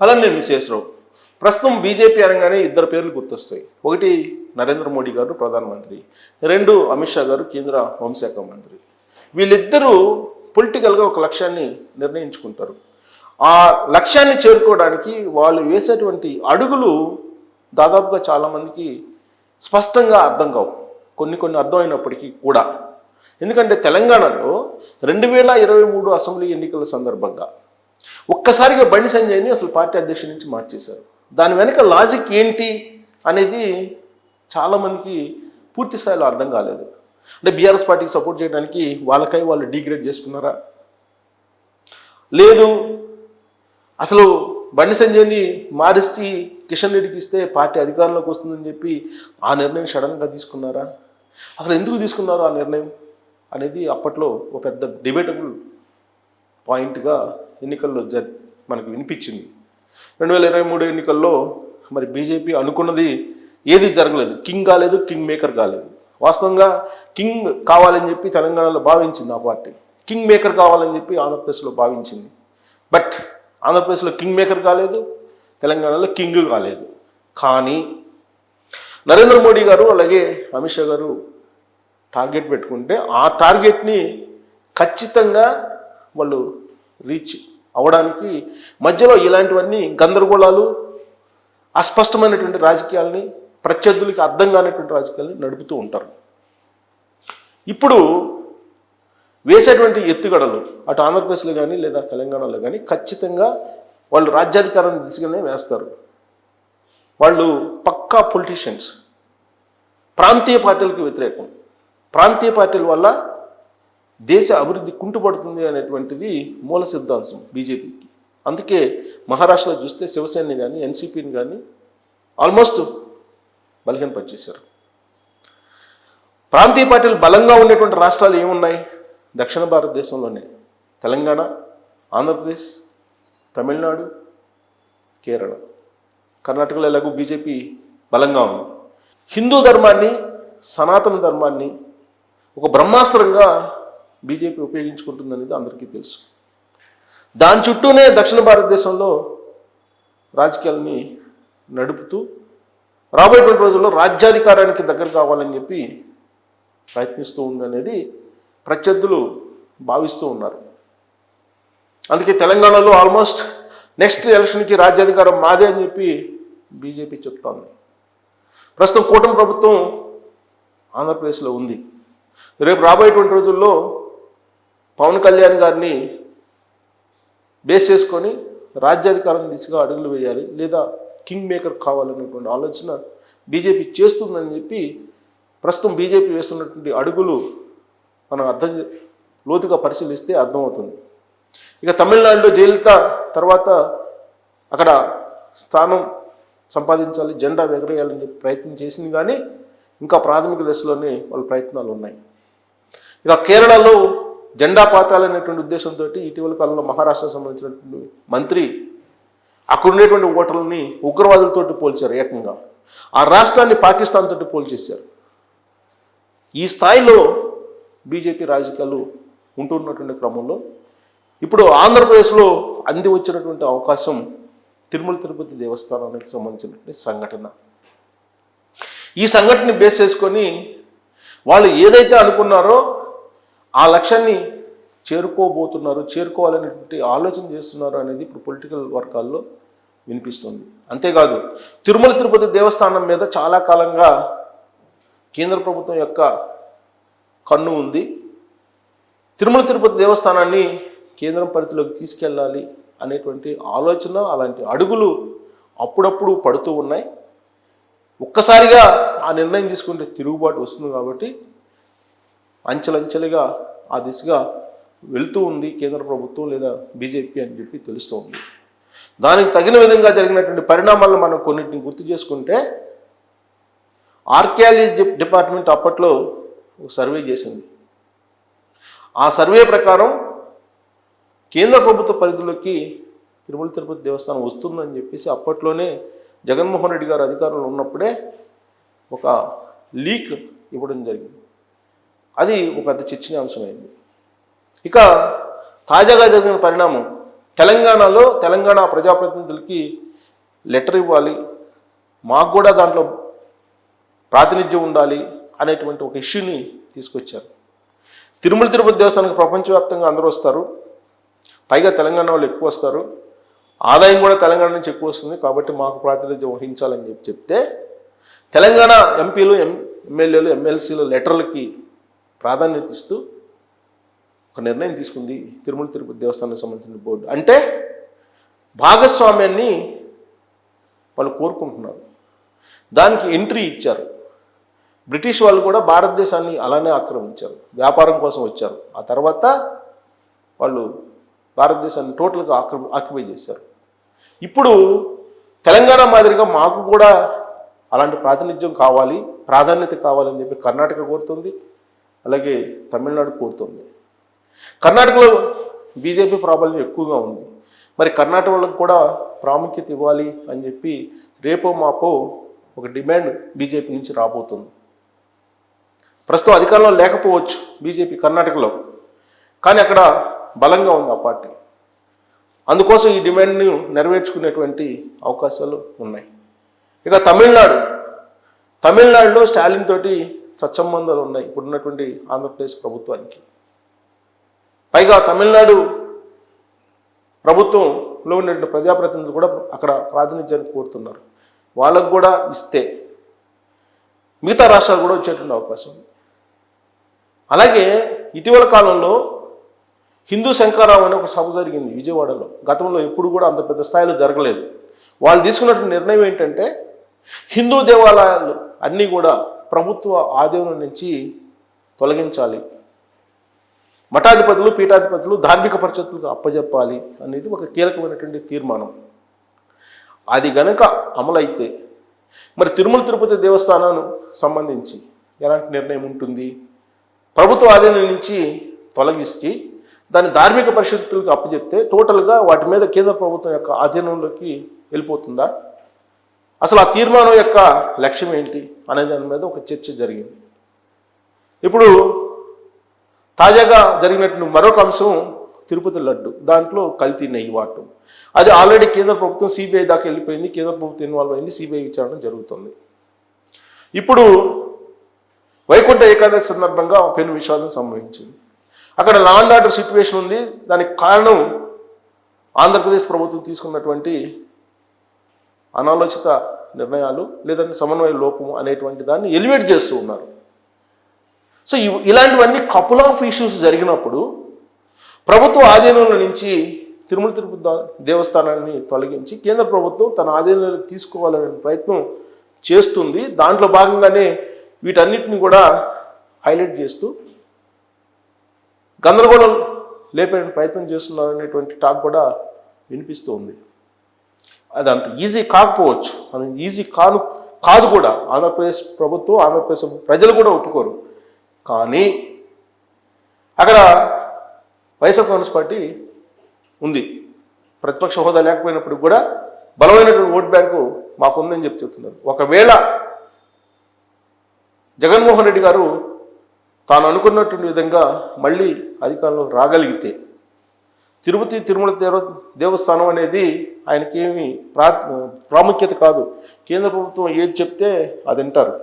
అలానే విశేషరావు ప్రస్తుతం బీజేపీ అనగానే ఇద్దరు పేర్లు గుర్తొస్తాయి. ఒకటి నరేంద్ర మోడీ గారు ప్రధానమంత్రి. రెండు అమిత్ షా గారు కేంద్ర హోంశాఖ మంత్రి. వీళ్ళిద్దరూ పొలిటికల్గా ఒక లక్ష్యాన్ని నిర్ణయించుకుంటారు. ఆ లక్ష్యాన్ని చేరుకోవడానికి వాళ్ళు వేసేటువంటి అడుగులు దాదాపుగా చాలామందికి స్పష్టంగా అర్థం కావు. కొన్ని కొన్ని అర్థమైనప్పటికీ కూడా. ఎందుకంటే తెలంగాణలో రెండు వేల ఇరవై మూడు అసెంబ్లీ ఎన్నికల సందర్భంగా ఒక్కసారిగా బండి సంజయ్ని అసలు పార్టీ అధ్యక్షుడి నుంచి మార్చేశారు. దాని వెనక లాజిక్ ఏంటి అనేది చాలామందికి పూర్తి స్థాయిలో అర్థం కాలేదు. అంటే బీఆర్ఎస్ పార్టీకి సపోర్ట్ చేయడానికి వాళ్ళకై వాళ్ళు డిగ్రేడ్ చేసుకున్నారా? లేదు. అసలు బండి సంజయ్ని మారిస్తే కిషన్ రెడ్డికి ఇస్తే పార్టీ అధికారంలోకి వస్తుందని చెప్పి ఆ నిర్ణయం సడన్గా తీసుకున్నారా? అసలు ఎందుకు తీసుకున్నారు ఆ నిర్ణయం? అనేది అప్పట్లో ఒక పెద్ద డిబేటబుల్ పాయింట్గా ఎన్నికల్లో జ మనకు వినిపించింది. రెండు వేల ఇరవై మూడు ఎన్నికల్లో మరి బీజేపీ అనుకున్నది ఏది జరగలేదు. కింగ్ కాలేదు కింగ్ మేకర్ కాలేదు. వాస్తవంగా కింగ్ కావాలని చెప్పి తెలంగాణలో భావించింది ఆ పార్టీ. కింగ్ మేకర్ కావాలని చెప్పి ఆంధ్రప్రదేశ్లో భావించింది. బట్ ఆంధ్రప్రదేశ్లో కింగ్ మేకర్ కాలేదు తెలంగాణలో కింగ్ కాలేదు. కానీ నరేంద్ర మోడీ గారు అలాగే అమిత్ షా గారు టార్గెట్ పెట్టుకుంటే ఆ టార్గెట్ని ఖచ్చితంగా వాళ్ళు రీచ్ అవడానికి మధ్యలో ఇలాంటివన్నీ గందరగోళాలు అస్పష్టమైనటువంటి రాజకీయాల్ని ప్రత్యర్థులకి అర్థం కానటువంటి రాజకీయాల్ని నడుపుతూ ఉంటారు. ఇప్పుడు వేసేటువంటి ఎత్తుగడలు అటు ఆంధ్రప్రదేశ్లో కానీ లేదా తెలంగాణలో కానీ ఖచ్చితంగా వాళ్ళు రాజ్యాధికారాన్ని దిశగానే వేస్తారు. వాళ్ళు పక్కా పొలిటీషియన్స్ ప్రాంతీయ పార్టీలకు వ్యతిరేకం. ప్రాంతీయ పార్టీల వల్ల దేశ అభివృద్ధి కుంటుపడుతుంది అనేటువంటిది మూల సిద్ధాంతం బీజేపీకి. అందుకే మహారాష్ట్రలో చూస్తే శివసేనని కానీ ఎన్సీపీని కానీ ఆల్మోస్ట్ బలహీనపరిచేశారు ప్రాంతీయ పార్టీలు బలంగా ఉండేటువంటి రాష్ట్రాలు ఏమున్నాయి? దక్షిణ భారతదేశంలోనే. తెలంగాణ ఆంధ్రప్రదేశ్ తమిళనాడు కేరళ. కర్ణాటకలో ఎలాగో బీజేపీ బలంగా ఉంది. హిందూ ధర్మాన్ని సనాతన ధర్మాన్ని ఒక బ్రహ్మాస్త్రంగా బీజేపీ ఉపయోగించుకుంటుందనేది అందరికీ తెలుసు. దాని చుట్టూనే దక్షిణ భారతదేశంలో రాజకీయాలని నడుపుతూ రాబోయేటువంటి రోజుల్లో రాజ్యాధికారానికి దగ్గర కావాలని చెప్పి ప్రయత్నిస్తూ ఉందనేది ప్రత్యర్థులు భావిస్తూ ఉన్నారు. అందుకే తెలంగాణలో ఆల్మోస్ట్ నెక్స్ట్ ఎలక్షన్కి రాజ్యాధికారం మాదే అని చెప్పి బీజేపీ చెప్తోంది. ప్రస్తుతం కూటమి ప్రభుత్వం ఆంధ్రప్రదేశ్లో ఉంది. రేపు రాబోయేటువంటి రోజుల్లో పవన్ కళ్యాణ్ గారిని బేస్ చేసుకొని రాజ్యాధికారం దిశగా అడుగులు వేయాలి లేదా కింగ్ మేకర్ కావాలనేటువంటి ఆలోచన బీజేపీ చేస్తుందని చెప్పి ప్రస్తుతం బీజేపీ వేస్తున్నటువంటి అడుగులు మనం అర్థం లోతుగా పరిశీలిస్తే అర్థమవుతుంది. ఇక తమిళనాడులో జయలలిత తర్వాత అక్కడ స్థానం సంపాదించాలి జెండా ఎగరేయాలని చెప్పి ప్రయత్నం చేసింది కానీ ఇంకా ప్రాథమిక దశలోనే వాళ్ళ ప్రయత్నాలు ఉన్నాయి. ఇక కేరళలో జెండా పాతాలనేటువంటి ఉద్దేశంతో ఇటీవల కాలంలో మహారాష్ట్రకు సంబంధించినటువంటి మంత్రి అక్కడ ఉండేటువంటి ఓటర్లని ఉగ్రవాదులతోటి పోల్చారు ఏకంగా. ఆ రాష్ట్రాన్ని పాకిస్తాన్ తోటి పోల్చేశారు. ఈ స్థాయిలో బీజేపీ రాజకీయాలు ఉంటున్నటువంటి క్రమంలో ఇప్పుడు ఆంధ్రప్రదేశ్లో అంది వచ్చినటువంటి అవకాశం తిరుమల తిరుపతి దేవస్థానానికి సంబంధించినటువంటి సంఘటన. ఈ సంఘటన బేస్ చేసుకొని వాళ్ళు ఏదైతే అనుకున్నారో ఆ లక్ష్యాన్ని చేరుకోబోతున్నారు చేరుకోవాలనేటువంటి ఆలోచన చేస్తున్నారు అనేది ఇప్పుడు పొలిటికల్ వర్గాల్లో వినిపిస్తుంది. అంతేకాదు తిరుమల తిరుపతి దేవస్థానం మీద చాలా కాలంగా కేంద్ర ప్రభుత్వం యొక్క కన్ను ఉంది. తిరుమల తిరుపతి దేవస్థానాన్ని కేంద్రం పరిధిలోకి తీసుకెళ్ళాలి అనేటువంటి ఆలోచన అలాంటి అడుగులు అప్పుడప్పుడు పడుతూ ఉన్నాయి. ఒక్కసారిగా ఆ నిర్ణయం తీసుకుంటే తిరుగుబాటు వస్తుంది కాబట్టి అంచెలంచెలుగా ఆ దిశగా వెళ్తూ ఉంది కేంద్ర ప్రభుత్వం లేదా బీజేపీ అని చెప్పి తెలుస్తోంది దానికి తగిన విధంగా జరిగినటువంటి పరిణామాలను మనం కొన్నిటిని గుర్తు చేసుకుంటే ఆర్కియాలజీ డిపార్ట్మెంట్ అప్పట్లో ఒక సర్వే చేసింది. ఆ సర్వే ప్రకారం కేంద్ర ప్రభుత్వ పరిధిలోకి తిరుమల తిరుపతి దేవస్థానం వస్తుందని చెప్పేసి అప్పట్లోనే జగన్మోహన్ రెడ్డి గారు అధికారంలో ఉన్నప్పుడే ఒక లీక్ ఇవ్వడం జరిగింది. అది ఒక పెద్ద చర్చనీయాంశమైంది ఇక తాజాగా జరిగిన పరిణామం తెలంగాణలో తెలంగాణ ప్రజాప్రతినిధులకి లెటర్ ఇవ్వాలి మాకు కూడా దాంట్లో ప్రాతినిధ్యం ఉండాలి అనేటువంటి ఒక ఇష్యూని తీసుకొచ్చారు. తిరుమల తిరుపతి దేవస్థానానికి ప్రపంచవ్యాప్తంగా అందరూ వస్తారు పైగా తెలంగాణ వాళ్ళు ఎక్కువ వస్తారు ఆదాయం కూడా తెలంగాణ నుంచి ఎక్కువ వస్తుంది కాబట్టి మాకు ప్రాతినిధ్యం వహించాలని చెప్పి చెప్తే తెలంగాణ ఎంపీలు ఎం ఎమ్మెల్యేలు ఎమ్మెల్సీలు లెటర్లకి ప్రాధాన్యత ఇస్తూ ఒక నిర్ణయం తీసుకుంది తిరుమల తిరుపతి దేవస్థానానికి సంబంధించిన బోర్డు. అంటే భాగస్వామ్యాన్ని వాళ్ళు కోరుకుంటున్నారు. దానికి ఎంట్రీ ఇచ్చారు. బ్రిటిష్ వాళ్ళు కూడా భారతదేశాన్ని అలానే ఆక్రమించారు. వ్యాపారం కోసం వచ్చారు. ఆ తర్వాత వాళ్ళు భారతదేశాన్ని టోటల్గా ఆక్రమి ఆక్యుపై చేశారు. ఇప్పుడు తెలంగాణ మాదిరిగా మాకు కూడా అలాంటి ప్రాతినిధ్యం కావాలి ప్రాధాన్యత కావాలని చెప్పి కర్ణాటక కోరుతుంది. అలాగే తమిళనాడు కోరుతుంది. కర్ణాటకలో బీజేపీ ప్రాబల్యం ఎక్కువగా ఉంది. మరి కర్ణాటక వాళ్ళకు కూడా ప్రాముఖ్యత ఇవ్వాలి అని చెప్పి రేపో మాపో ఒక డిమాండ్ బీజేపీ నుంచి రాబోతుంది. ప్రస్తుతం అధికారంలో లేకపోవచ్చు బీజేపీ కర్ణాటకలో. కానీ అక్కడ బలంగా ఉంది ఆ పార్టీ. అందుకోసం ఈ డిమాండ్ను నెరవేర్చుకునేటువంటి అవకాశాలు ఉన్నాయి. ఇక తమిళనాడు. తమిళనాడులో స్టాలిన్ తోటి సత్సంబంధాలు ఉన్నాయి. ఇప్పుడున్నటువంటి ఆంధ్రప్రదేశ్ ప్రభుత్వానికి. పైగా తమిళనాడు ప్రభుత్వంలో ఉన్నటువంటి ప్రజాప్రతినిధులు కూడా అక్కడ ప్రాతినిధ్యాన్ని కోరుతున్నారు. వాళ్ళకు కూడా ఇస్తే మిగతా రాష్ట్రాలు కూడా వచ్చేటువంటి అవకాశం ఉంది. అలాగే ఇటీవల కాలంలో హిందూ శంకరరావు అనే ఒక సభ జరిగింది విజయవాడలో. గతంలో ఎప్పుడు కూడా అంత పెద్ద స్థాయిలో జరగలేదు. వాళ్ళు తీసుకున్నటువంటి నిర్ణయం ఏంటంటే హిందూ దేవాలయాలు అన్నీ కూడా ప్రభుత్వ ఆధీనం నుంచి తొలగించాలి. మఠాధిపతులు పీఠాధిపతులు ధార్మిక పరిషత్తులకు అప్పజెప్పాలి అనేది ఒక కీలకమైనటువంటి తీర్మానం. అది గనక అమలైతే మరి తిరుమల తిరుపతి దేవస్థానాన్ని సంబంధించి ఎలాంటి నిర్ణయం ఉంటుంది? ప్రభుత్వ ఆధీనం నుంచి తొలగిస్తే దాన్ని ధార్మిక పరిషత్తులకు అప్పచెప్తే టోటల్గా వాటి మీద కేంద్ర ప్రభుత్వం యొక్క ఆధీనంలోకి వెళ్ళిపోతుందా? అసలు ఆ తీర్మానం యొక్క లక్ష్యం ఏంటి అనే దాని మీద ఒక చర్చ జరిగింది. ఇప్పుడు తాజాగా జరిగినటువంటి మరొక అంశం తిరుపతి లడ్డు దాంట్లో కల్తీ నెయ్యి వాటం అది ఆల్రెడీ కేంద్ర ప్రభుత్వం సిబిఐ దాకా వెళ్ళిపోయింది కేంద్ర ప్రభుత్వం ఇన్వాల్వ్ అయింది సిబిఐ విచారణ జరుగుతుంది. ఇప్పుడు వైకుంఠ ఏకాదశి సందర్భంగా పెను విషాదం సంభవించింది. అక్కడ లాండ్ ఆర్డర్ సిచ్యువేషన్ ఉంది. దానికి కారణం ఆంధ్రప్రదేశ్ ప్రభుత్వం తీసుకున్నటువంటి అనాలోచిత నిర్ణయాలు లేదంటే సమన్వయ లోపము అనేటువంటి దాన్ని ఎలివేట్ చేస్తూ ఉన్నారు. సో ఇలాంటివన్నీ కపుల్ ఆఫ్ ఇష్యూస్ జరిగినప్పుడు ప్రభుత్వ ఆధీనంలో నుంచి తిరుమల తిరుపతి దేవస్థానాన్ని తొలగించి కేంద్ర ప్రభుత్వం తన ఆధీనంలోకి తీసుకోవాలనే ప్రయత్నం చేస్తుంది. దాంట్లో భాగంగానే వీటన్నిటిని కూడా హైలైట్ చేస్తూ గందరగోళం లేపే ప్రయత్నం చేస్తున్నారు అనేటువంటి టాక్ కూడా వినిపిస్తూ ఉంది. అది అంత ఈజీ కాకపోవచ్చు. అది ఈజీ కాను కాదు కూడా. ఆంధ్రప్రదేశ్ ప్రభుత్వం ఆంధ్రప్రదేశ్ ప్రజలు కూడా ఒప్పుకోరు. కానీ అక్కడ వైఎస్ఆర్ కాంగ్రెస్ పార్టీ ఉంది. ప్రతిపక్ష హోదా లేకపోయినప్పుడు కూడా బలమైనటువంటి ఓట్ బ్యాంకు మాకుందని చెప్పి చెప్తున్నారు. ఒకవేళ జగన్మోహన్ రెడ్డి గారు తాను అనుకున్నటువంటి విధంగా మళ్ళీ అధికారంలో రాగలిగితే తిరుపతి తిరుమల దేవ దేవస్థానం అనేది ఆయనకేమి ప్రా ప్రాముఖ్యత కాదు. కేంద్ర ప్రభుత్వం ఏది చెప్తే అది వింటారు.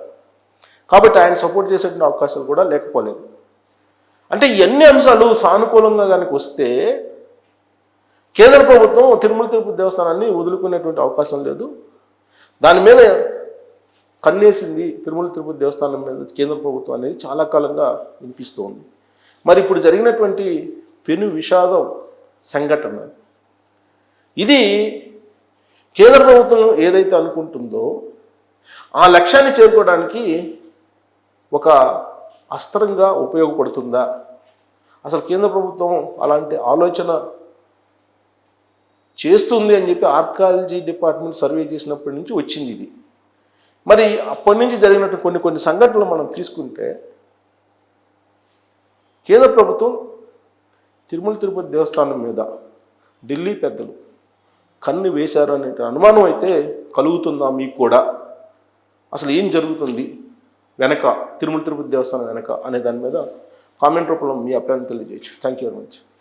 కాబట్టి ఆయన సపోర్ట్ చేసేటువంటి అవకాశాలు కూడా లేకపోలేదు. అంటే ఎన్ని అంశాలు సానుకూలంగా కనుక వస్తే కేంద్ర ప్రభుత్వం తిరుమల తిరుపతి దేవస్థానాన్ని వదులుకునేటువంటి అవకాశం లేదు. దాని మీద కన్నేసింది తిరుమల తిరుపతి దేవస్థానం మీద కేంద్ర ప్రభుత్వం అనేది చాలా కాలంగా వినిపిస్తోంది. మరి ఇప్పుడు జరిగినటువంటి పెను విషాదం సంఘటన. ఇది కేంద్ర ప్రభుత్వం ఏదైతే అనుకుంటుందో ఆ లక్ష్యాన్ని చేరుకోవడానికి ఒక అస్త్రంగా ఉపయోగపడుతుందా? అసలు కేంద్ర ప్రభుత్వం అలాంటి ఆలోచన చేస్తుంది అని చెప్పి ఆర్కాలజీ డిపార్ట్మెంట్ సర్వే చేసినప్పటి నుంచి వచ్చింది ఇది. మరి అప్పటి నుంచి జరిగినట్టు కొన్ని కొన్ని సంఘటనలు మనం తీసుకుంటే కేంద్ర ప్రభుత్వం తిరుమల తిరుపతి దేవస్థానం మీద ఢిల్లీ పెద్దలు కన్ను వేశారు అనే అనుమానం అయితే కలుగుతుందా మీకు కూడా? అసలు ఏం జరుగుతుంది వెనక తిరుమల తిరుపతి దేవస్థానం వెనక అనే దాని మీద కామెంట్ రూపంలో మీ అభిప్రాయం తెలియజేయచ్చు. Thank you very much